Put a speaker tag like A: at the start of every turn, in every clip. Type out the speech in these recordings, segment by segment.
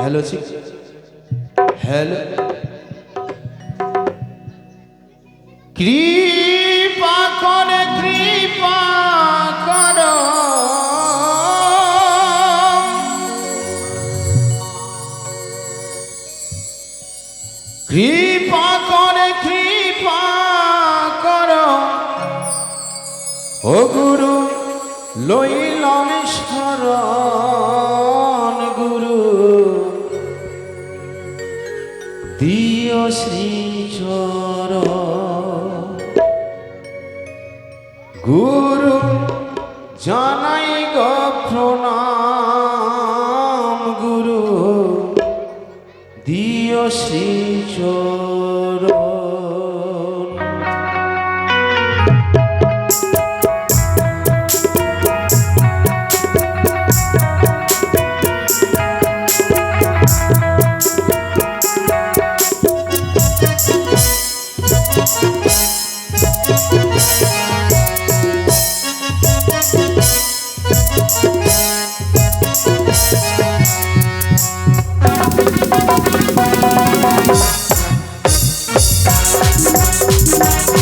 A: Hello জি। Hello. কৃপা করে, কৃপা করো। কৃপা করে, কৃপা করো। ও গুরু, লইলাম শরণ গুরু জানাই গো প্রণাম গুরু। দিও Shri Thank Thank you.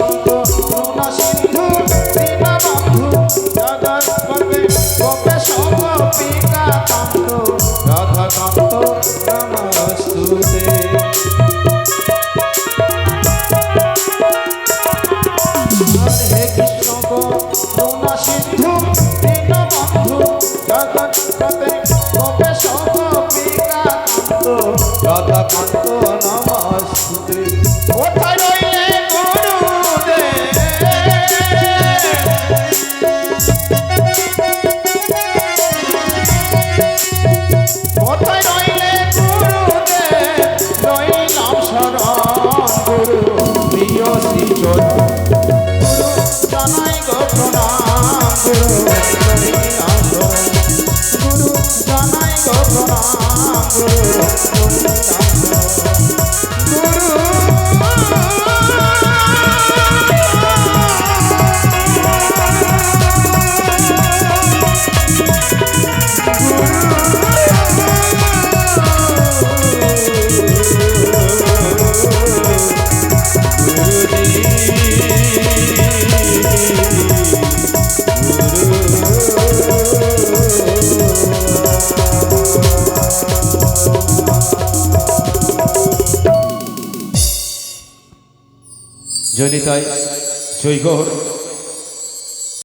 A: Thank you. জানাই গো প্রণাম।
B: জয় নিতাই জয় গৌর